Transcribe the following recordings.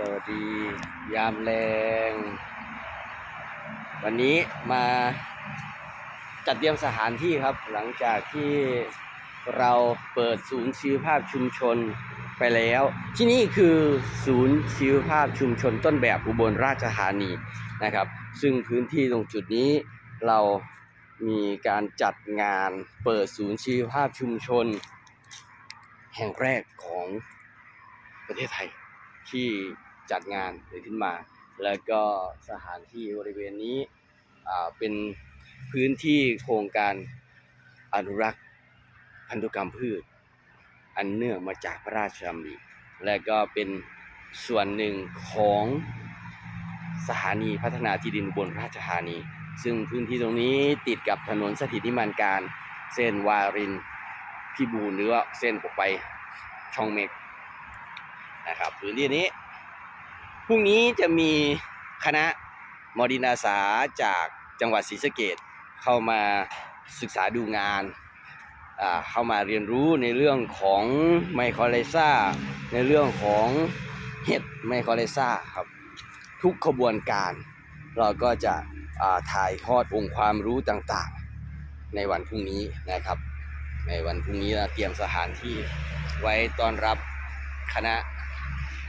วัสดียามแรง วันนี้มาจัดเตรียมสถานที่ครับ หลังจากที่เราเปิดศูนย์ชีวภาพชุมชนไปแล้ว ที่นี่คือศูนย์ชีวภาพชุมชนต้นแบบอุบลราชธานีนะครับ ซึ่งพื้นที่ตรงจุดนี้เรามีการจัดงานเปิดศูนย์ชีวภาพชุมชน แห่งแรกของประเทศไทยที่ จัดงานขึ้นมา แล้วก็สถานที่บริเวณนี้เป็นพื้นที่โครงการอนุรักษ์พันธุกรรมพืช อันเนื่องมาจากพระราชดำริและก็เป็นส่วนหนึ่งของสถานีพัฒนาที่ดินบนราชธานี ซึ่งพื้นที่ตรงนี้ติดกับถนนสถิตนิมานการเส้นวารินพิบูลหรือว่าเส้นออกไปช่องเมกนะครับพื้นที่นี้ พรุ่งนี้จะมีคณะมอดินอาสาจากจังหวัดศรีสะเกดเข้ามาศึกษาดูงาน เข้ามาเรียนรู้ในเรื่องของไมโครไลซาในเรื่องของเห็ดไมโครไลซาครับ ทุกขบวนการ เราก็จะถ่ายทอดองค์ความรู้ต่างๆ ในวันพรุ่งนี้นะครับ ในวันพรุ่งนี้เราเตรียมสถานที่ไว้ต้อนรับคณะ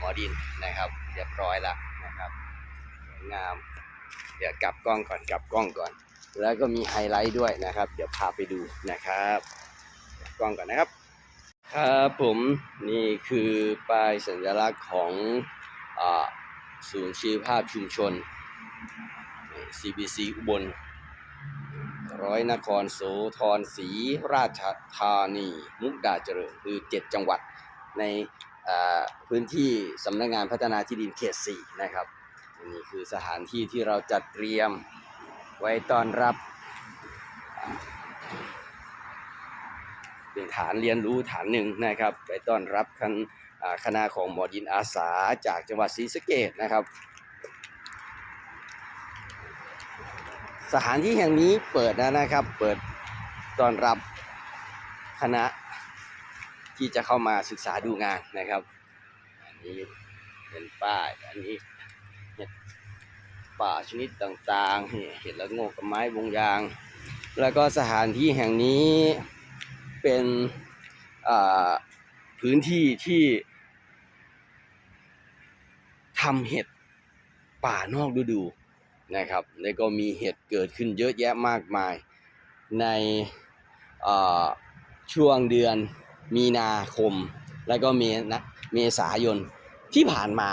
หมอดินนะครับเรียบร้อยแล้วนะครับสวยงาม เดี๋ยวกลับกล้องก่อนกลับกล้องก่อน แล้วก็มีไฮไลท์ด้วยนะครับ เดี๋ยวพาไปดูนะครับกลับกล้องก่อนนะครับ ครับผมนี่คือป้ายสัญลักษณ์ของอศูนย์ชีวภาพชุมชน CBC อุบลร้อยนครโสธรศรีราชธานี มุกดาเจริญคือ 7 จังหวัดใน พื้นที่สำนักงานพัฒนาที่ดินเขต4นะครับนี่คือสถานที่ที่เราจัดเตรียมไว้ต้อนรับ เป็นฐานเรียนรู้ฐานหนึ่งนะครับไว้ต้อนรับคณคณะของหมอดินอาสาจากจังหวัดศรีสะเกดนะครับ สถานที่แห่งนี้เปิดนะครับเปิดต้อนรับคณะ ที่จะเข้ามาศึกษาดูงานนะครับ อันนี้เป็นป้ายอันนี้เห็ดป่าชนิดต่างๆ เห็ดละโงกกับไม้วงยาง แล้วก็สถานที่แห่งนี้เป็นพื้นที่ที่ทำเห็ดป่านอกฤดูนะครับ แล้วก็มีเหตุเกิดขึ้นเยอะแยะมากมายในช่วงเดือน มีนาคม แล้วก็เมนะเมษายนที่ผ่านมา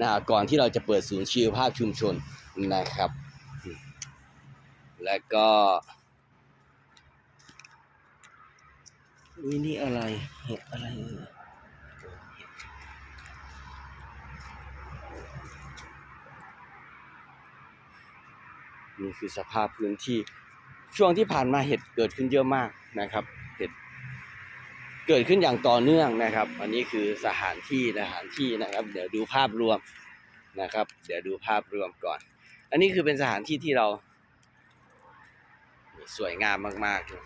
นะก่อนที่เราจะเปิดศูนย์ชีวภาพชุมชนนะครับ แล้วก็วินี่อะไรเห็ดอะไรเอ่ยนี่คือสภาพพื้นที่ช่วงที่ผ่านมาเห็ดเกิดขึ้นเยอะมากนะครับ เกิดขึ้นอย่างต่อเนื่องนะครับ อันนี้คือสถานที่สถานที่นะครับ เดี๋ยวดูภาพรวมนะครับ เดี๋ยวดูภาพรวมก่อน อันนี้คือเป็นสถานที่ที่เรา สวยงามมากๆเลย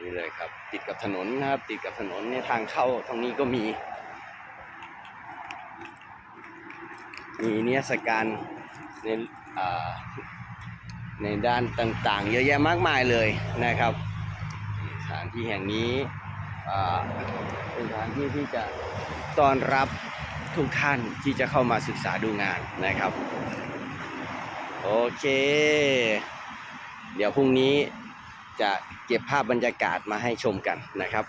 นี่เลยครับ ติดกับถนนนะครับ ติดกับถนนเนี่ยทางเข้าตรงนี้ก็มี มีเนิทรรศการในอ่า ในด้านต่างๆ เยอะแยะมากมายเลยนะครับสถานที่แห่งนี้เป็นสถานที่ที่จะต้อนรับทุกท่านที่จะเข้ามาศึกษาดูงานนะครับ โอเค เดี๋ยวพรุ่งนี้จะเก็บภาพบรรยากาศมาให้ชมกันนะครับ